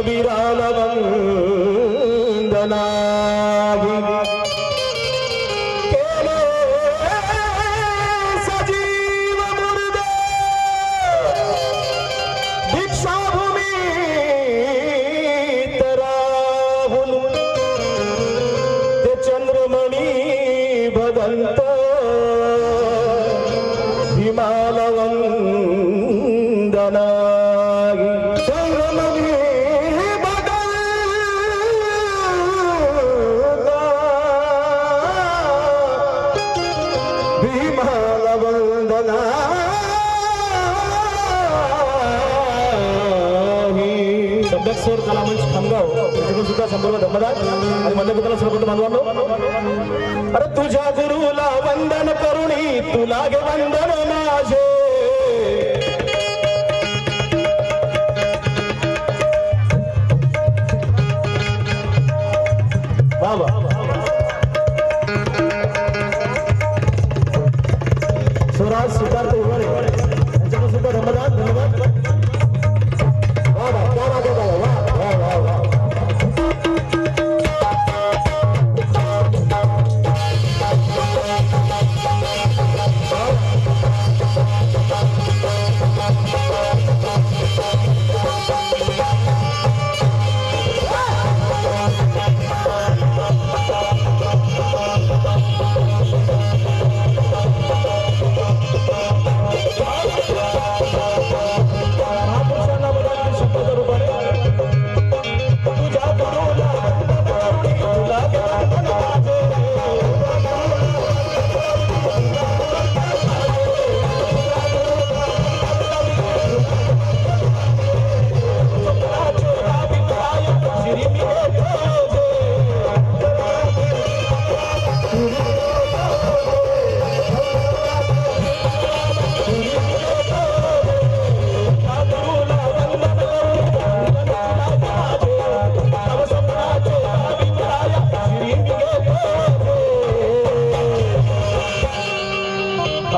संत कबीराला वंदना केले सजीव चंद्रमणी भदंत भीमालवंदना शब्दस्वर कलामंच म्हणजे खामगाव तिकडून हो. सुद्धा संदर्भ धर्मदार आणि मध्यमित्राला सर्वप्रथम बांधवांनो अरे तुझ्या गुरुला वंदन करुणी तुला गे वंदन माझे. बाबा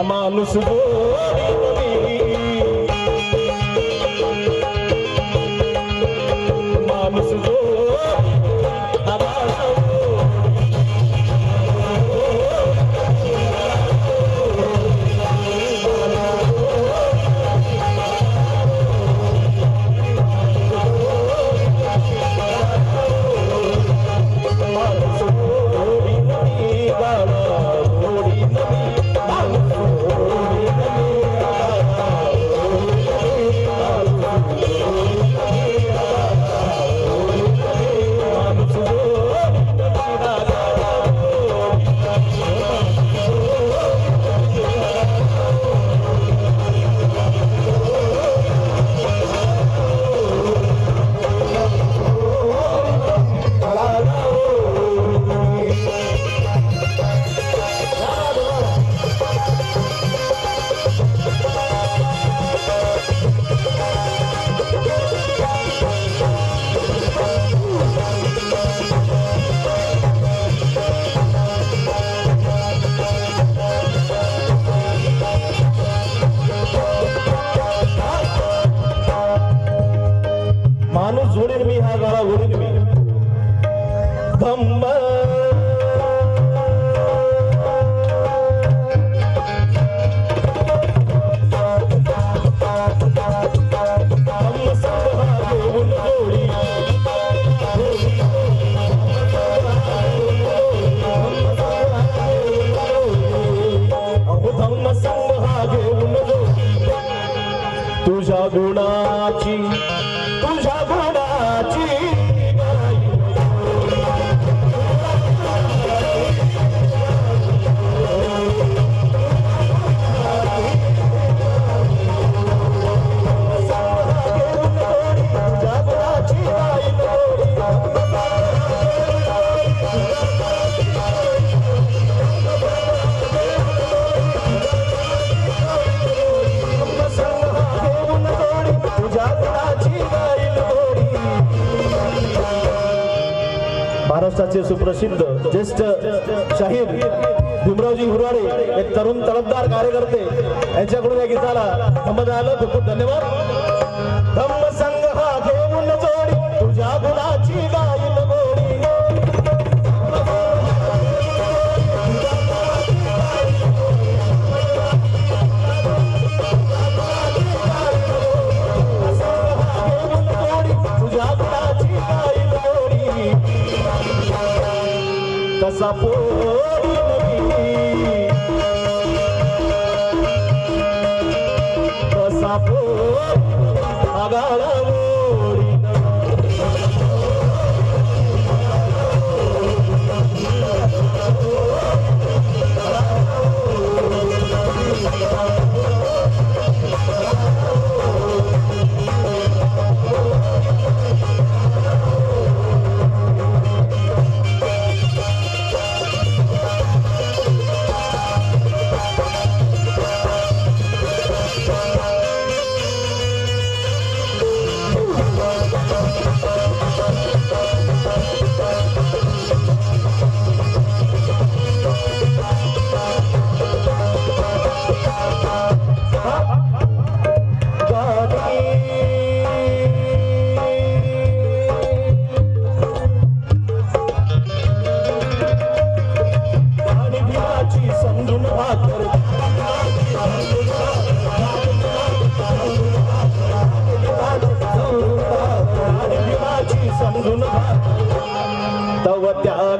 মানুষ মানুষ Bye. माणूस जोडेन मी हा गाळा ओढीन मी धम्म धम्म संग नावाचे सुप्रसिद्ध ज्येष्ठ शाहीर भीमरावजी हुराडे एक तरुण तळपदार कार्यकर्ते. यांच्याकडून या गीताला संबंध आलं खूप खूप धन्यवाद. कसा पोरीन मी कसा आगाळा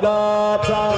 Maranatha.